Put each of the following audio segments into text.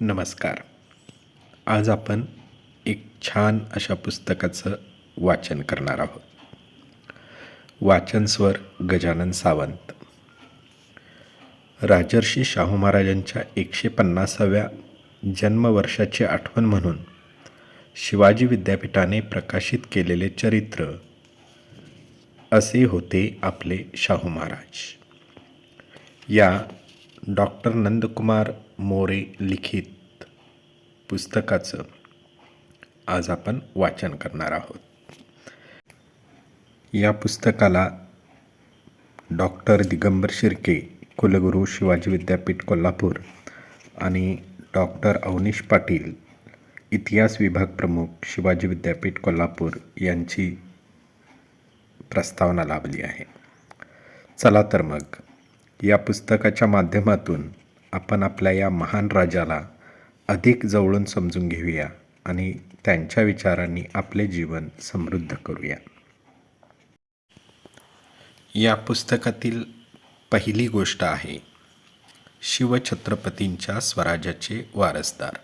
नमस्कार. आज आपण एक छान अशा पुस्तकाचं वाचन करणार आहोत. वाचनस्वर गजानन सावंत. राजर्षी शाहू महाराजांच्या एकशे पन्नासाव्या जन्मवर्षाची आठवण म्हणून शिवाजी विद्यापीठाने प्रकाशित केलेले चरित्र असे होते आपले शाहू महाराज. या डॉक्टर नंदकुमार मोरे लिखित पुस्तकाचं आज आपण वाचन करणार आहोत. या पुस्तकाला डॉक्टर दिगंबर शिर्के कुलगुरू शिवाजी विद्यापीठ कोल्हापूर आणि डॉक्टर अवनीश पाटील इतिहास विभाग प्रमुख शिवाजी विद्यापीठ कोल्हापूर यांची प्रस्तावना लाभली आहे. चला तर मग या पुस्तकाच्या माध्यमातून आपण आपल्या या महान राजाला अधिक जवळून समजून घेऊया आणि त्यांच्या विचारांनी आपले जीवन समृद्ध करूया. या पुस्तकातील पहिली गोष्ट आहे शिवछत्रपतींच्या स्वराज्याचे वारसदार.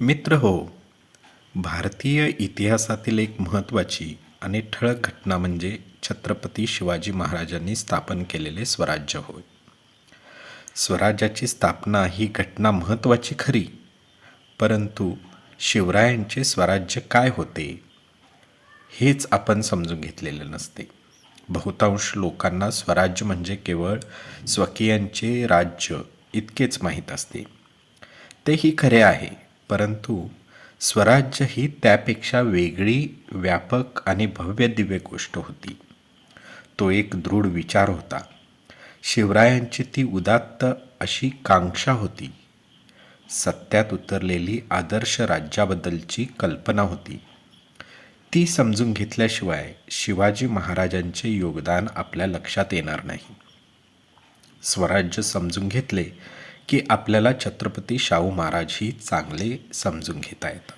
मित्र हो भारतीय इतिहासातील एक महत्त्वाची आणि ठळक घटना म्हणजे छत्रपती शिवाजी महाराजांनी स्थापन केलेले स्वराज्य होय. स्वराज्याची स्थापना ही घटना महत्त्वाची खरी. परंतु शिवरायांचे स्वराज्य काय होते हेच आपण समजून घेतलेले नसते. बहुतांश लोकांना स्वराज्य म्हणजे केवळ स्वकीयांचे राज्य इतकेच माहीत असते. तेही खरे आहे परंतु स्वराज्य ही त्यापेक्षा वेगळी व्यापक आणि भव्य दिव्य गोष्ट होती. तो एक दृढ विचार होता. शिवरायांची ती उदात्त अशी कांक्षा होती. सत्यात उतरलेली आदर्श राज्याबद्दलची कल्पना होती. ती समजून घेतल्याशिवाय शिवाजी महाराजांचे योगदान आपल्या लक्षात येणार नाही. स्वराज्य समजून घेतले की आपल्याला छत्रपती शाहू महाराजही चांगले समजून घेता येतात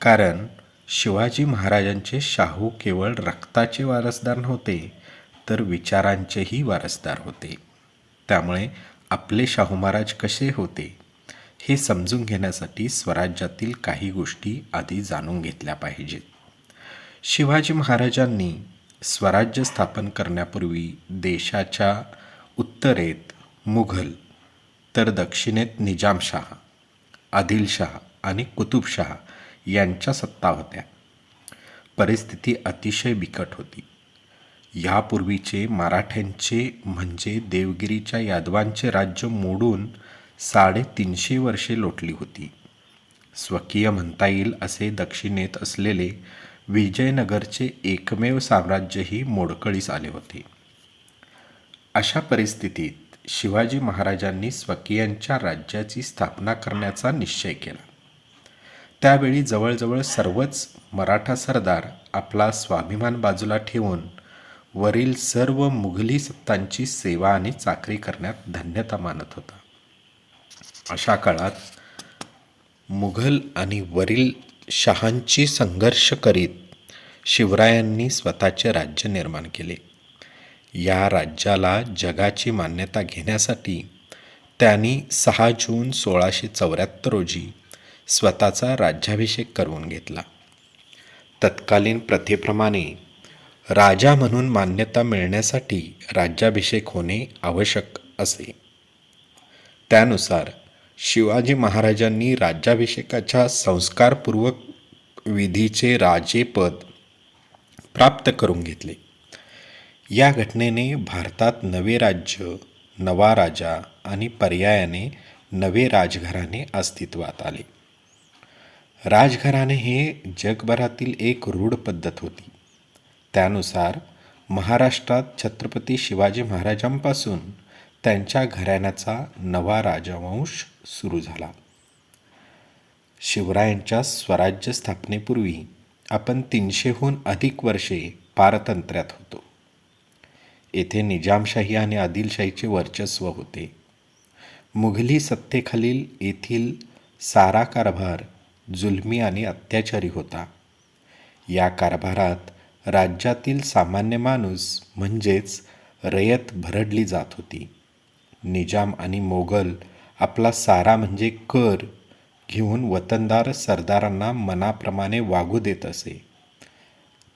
कारण शिवाजी महाराजांचे शाहू केवळ रक्ताचे वारसदार नव्हते तर विचारांचेही वारसदार होते. त्यामुळे आपले शाहू महाराज कसे होते हे समजून घेण्यासाठी स्वराज्यातील काही गोष्टी आधी जाणून घेतल्या पाहिजेत. शिवाजी महाराजांनी स्वराज्य स्थापन करण्यापूर्वी देशाच्या उत्तरेत मुघल तर दक्षिणेत निजामशाह आदिलशाह आणि कुतुबशाह यांच्या सत्ता होत्या. परिस्थिती अतिशय बिकट होती. यापूर्वीचे मराठ्यांचे म्हणजे देवगिरीच्या यादवांचे राज्य मोडून साडेतीनशे वर्षे लोटली होती. स्वकीय म्हणता येईल असे दक्षिणेत असलेले विजयनगरचे एकमेव साम्राज्यही मोडकळीस आले होते. अशा परिस्थितीत शिवाजी महाराजांनी स्वकीयांच्या राज्याची स्थापना करण्याचा निश्चय केला. त्यावेळी जवळजवळ सर्वच मराठा सरदार आपला स्वाभिमान बाजूला ठेवून वरील सर्व मुघली सत्तांची सेवा आणि चाकरी करण्यात धन्यता मानत होता. अशा काळात मुघल आणि वरील शहांची संघर्ष करीत शिवरायांनी स्वतःचे राज्य निर्माण केले. या राज्याला जगाची मान्यता घेण्यासाठी त्यांनी सहा जून सोळाशे चौऱ्याहत्तर रोजी स्वतःचा राज्याभिषेक करून घेतला. तत्कालीन प्रथेप्रमाणे राजा म्हणून मान्यता मिळण्यासाठी राज्याभिषेक होणे आवश्यक असे. त्यानुसार शिवाजी महाराजांनी राज्याभिषेकाच्या संस्कारपूर्वक विधीचे राजेपद प्राप्त करून घेतले. या घटनेने भारतात नवे राज्य नवा राजा आणि पर्यायाने नवे राजघराणे अस्तित्वात आले. राजघराणे हे जगभरातील एक रूढ पद्धत होती. त्यानुसार महाराष्ट्रात छत्रपती शिवाजी महाराजांपासून त्यांच्या घराण्याचा नवा राजवंश सुरू झाला. शिवरायांच्या स्वराज्य स्थापनेपूर्वी आपण तीनशेहून अधिक वर्षे पारतंत्र्यात होतो. येथे निजामशाही आणि आदिलशाहीचे वर्चस्व होते. मुघली सत्तेखालील येथील सारा कारभार जुलमी आणि अत्याचारी होता. या कारभारात राज्यातील सामान्य माणूस म्हणजेच रयत भरडली जात होती. निजाम आणि मोगल आपला सारा म्हणजे कर घेऊन वतनदार सरदारांना मनाप्रमाणे वागू देत असे.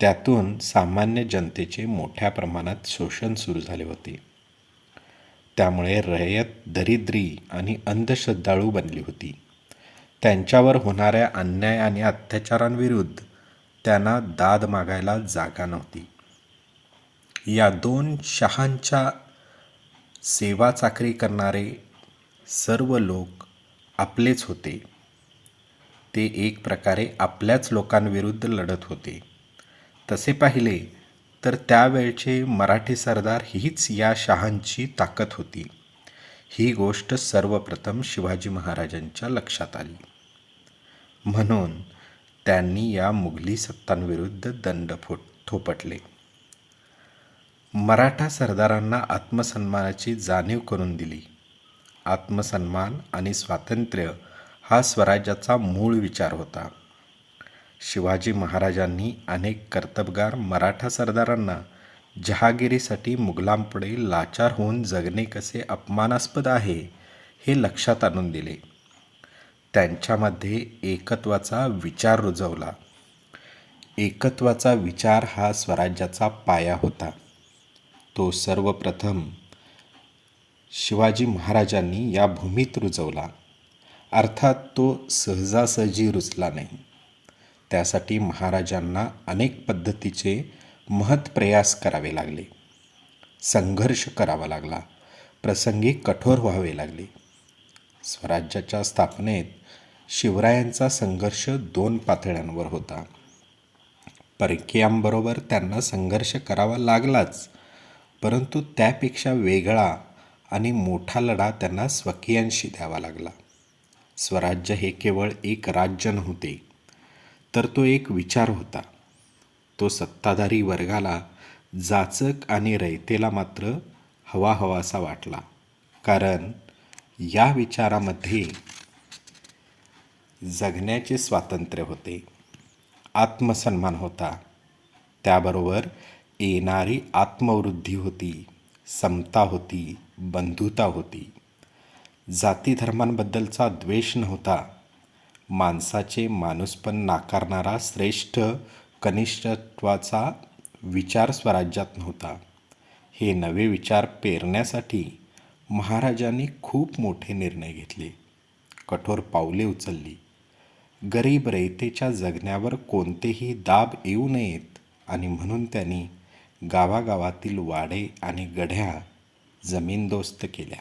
त्यातून सामान्य जनतेचे मोठ्या प्रमाणात शोषण सुरू झाले होते. त्यामुळे रयत दरिद्री आणि अंधश्रद्धाळू बनली होती. त्यांच्यावर होणाऱ्या अन्याय आणि अत्याचारांविरुद्ध त्यांना दाद मागायला जागा नव्हती. या दोन शहांच्या सेवा चाकरी करणारे सर्व लोक आपलेच होते. ते एक प्रकारे आपल्याच लोकांविरुद्ध लढत होते. तसे पाहिले तर त्यावेळचे मराठी सरदार हीच या शहांची ताकद होती. ही गोष्ट सर्वप्रथम शिवाजी महाराजांच्या लक्षात आली. म्हणून त्यांनी या मुघली सत्तांविरुद्ध दंड फो थोपटले. मराठा सरदारांना आत्मसन्मानाची जाणीव करून दिली. आत्मसन्मान आणि स्वातंत्र्य हा स्वराज्याचा मूळ विचार होता. शिवाजी महाराजांनी अनेक कर्तबगार मराठा सरदारांना जहागिरीसाठी मुघलांपुढे लाचार होऊन जगणे कसे अपमानास्पद आहे हे लक्षात आणून दिले. त्यांच्यामध्ये एकत्वाचा विचार रुजवला. एकत्वाचा विचार हा स्वराज्याचा पाया होता. तो सर्वप्रथम शिवाजी महाराजांनी या भूमीत रुजवला. अर्थात तो सहजासहजी रुजला नाही. त्यासाठी महाराजांना अनेक पद्धतीचे महत् प्रयास करावे लागले. संघर्ष करावा लागला. प्रसंगी कठोर व्हावे लागले. स्वराज्याच्या स्थापनेत शिवरायांचा संघर्ष दोन पातळ्यांवर होता. परकीयांबरोबर त्यांना संघर्ष करावा लागलाच परंतु त्यापेक्षा वेगळा आणि मोठा लढा त्यांना स्वकीयांशी द्यावा लागला. स्वराज्य हे केवळ एक राज्य नव्हते तर तो एक विचार होता. तो सत्ताधारी वर्गाला जाचक आणि रयतेला मात्र हवा हवासा वाटला. कारण या विचारामध्ये जगण्याचे स्वातंत्र्य होते. आत्मसन्मान होता. त्याबरोबर येणारी आत्मवृद्धी होती. समता होती. बंधुता होती. जाती धर्मांबद्दलचा द्वेष नव्हता. माणसाचे माणूसपण नाकारणारा श्रेष्ठ कनिष्ठत्वाचा विचार स्वराज्यात नव्हता. हे नवे विचार पेरण्यासाठी महाराजांनी खूप मोठे निर्णय घेतले. कठोर पावले उचलली. गरीब रयतेच्या जगण्यावर कोणतेही दाब येऊ नयेत आणि म्हणून त्यांनी गावागावातील वाडे आणि गढ्या जमीनदोस्त केल्या.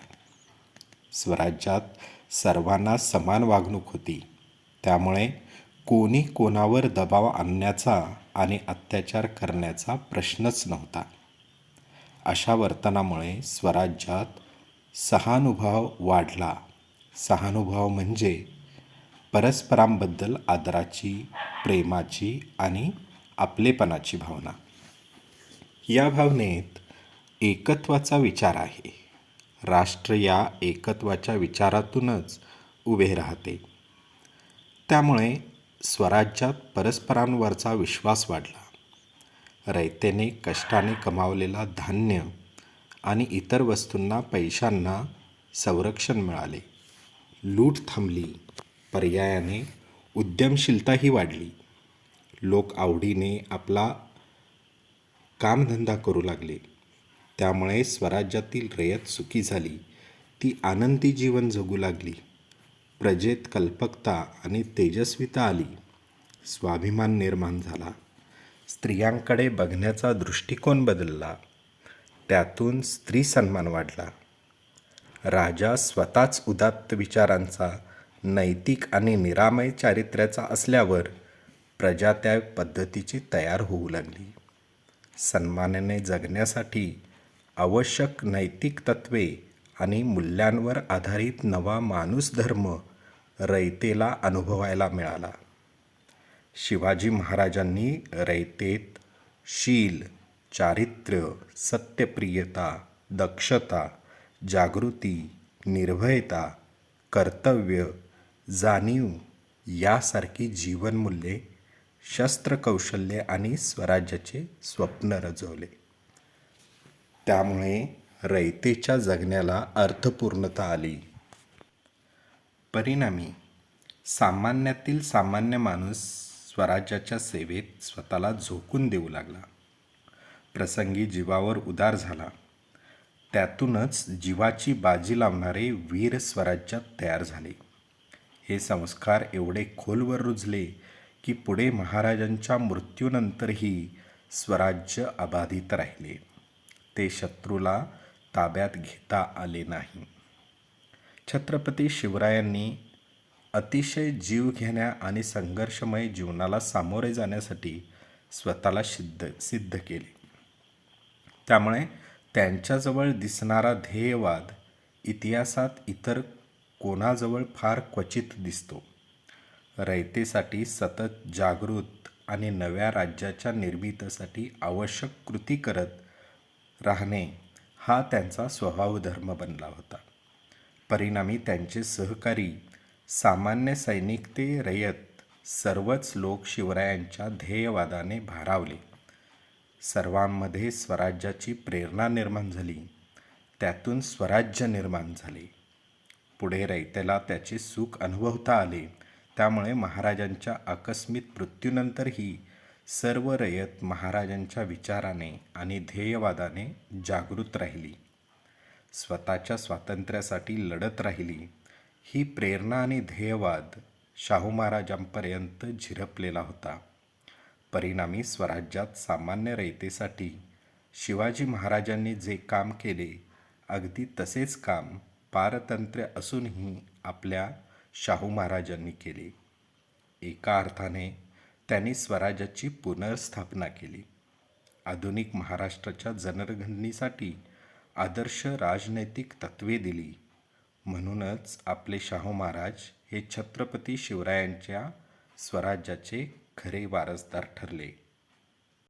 स्वराज्यात सर्वांना समान वागणूक होती. त्यामुळे कोणी कोणावर दबाव आणण्याचा आणि अत्याचार करण्याचा प्रश्नच नव्हता. अशा वर्तनामुळे स्वराज्यात सहानुभाव वाढला. सहानुभाव म्हणजे परस्परांबद्दल आदराची प्रेमाची आणि आपलेपणाची भावना. या भावनेत एकत्वाचा विचार आहे. राष्ट्र या एकत्वाच्या विचारातूनच उभे राहते. त्यामुळे स्वराज्यात परस्परांवरचा विश्वास वाढला. रयतेने कष्टाने कमावलेला धान्य आणि इतर वस्तूंना पैशांना संरक्षण मिळाले. लूट थांबली. पर्यायाने उद्यमशीलताही वाढली. लोक आवडीने आपला कामधंदा करू लागले. त्यामुळे स्वराज्यातील रयत सुखी झाली. ती आनंदी जीवन जगू लागली. प्रजेत कल्पकता आणि तेजस्विता आली. स्वाभिमान निर्माण झाला. स्त्रियांकडे बघण्याचा दृष्टिकोन बदलला. त्यातून स्त्री सन्मान वाढला. राजा स्वतःच उदात्त विचारांचा नैतिक आणि निरामय चारित्र्याचा असल्यावर प्रजा त्या पद्धतीची तयार होऊ लागली. सन्मानाने जगण्यासाठी आवश्यक नैतिक तत्वे आणि मूल्यांवर आधारित नवा माणूस धर्म रयतेला अनुभवायला मिळाला. शिवाजी महाराजांनी रयतेत शील चारित्र्य सत्यप्रियता दक्षता जागृती निर्भयता कर्तव्य जाणीव यासारखी जीवनमूल्ये शस्त्रकौशल्ये आणि स्वराज्याचे स्वप्न रजवले त्यामुळे रयतेच्या जगण्याला अर्थपूर्णता आली. परिणामी सामान्यातील सामान्य माणूस स्वराज्याच्या सेवेत स्वतःला झोकून देऊ लागला. प्रसंगी जीवावर उदार झाला. त्यातूनच जीवाची बाजी लावणारे वीर स्वराज्यात तयार झाले. हे संस्कार एवढे खोलवर रुजले की पुढे महाराजांच्या मृत्यूनंतरही स्वराज्य अबाधित राहिले. ते शत्रूला ताब्यात घेता आले नाही. छत्रपती शिवरायांनी अतिशय जीव घेण्या आणि संघर्षमय जीवनाला सामोरे जाण्यासाठी स्वतःला सिद्ध सिद्ध केले. त्यामुळे त्यांच्याजवळ दिसणारा ध्येयवाद इतिहासात इतर कोणाजवळ फार क्वचित दिसतो. रयतेसाठी सतत जागृत आणि नव्या राज्याच्या निर्मितीसाठी आवश्यक कृती करत राहणे हा त्यांचा स्वभावधर्म बनला होता. परिणामी त्यांचे सहकारी सामान्य सैनिक ते रयत सर्वच लोक शिवरायांच्या ध्येयवादाने भारावले. सर्वांमध्ये स्वराज्याची प्रेरणा निर्माण झाली. त्यातून स्वराज्य निर्माण झाले. पुढे रयतेला त्याचे सुख अनुभवता आले. त्यामुळे महाराजांच्या आकस्मिक मृत्यूनंतरही सर्व रयत महाराजांच्या विचाराने आणि ध्येयवादाने जागृत राहिली. स्वतःच्या स्वातंत्र्यासाठी लढत राहिली. ही प्रेरणा आणि ध्येयवाद शाहू महाराजांपर्यंत झिरपलेला होता. परिणामी स्वराज्यात सामान्य रयतेसाठी शिवाजी महाराजांनी जे काम केले अगदी तसेच काम पारतंत्र्य असूनही आपल्या शाहू महाराजांनी केले. एका अर्थाने त्यांनी स्वराज्याची पुनर्स्थापना केली. आधुनिक महाराष्ट्राच्या जनरघडणीसाठी आदर्श राजनैतिक तत्त्वे दिली. म्हणूनच आपले शाहू महाराज हे छत्रपती शिवरायांच्या स्वराज्याचे खरे वारसदार ठरले.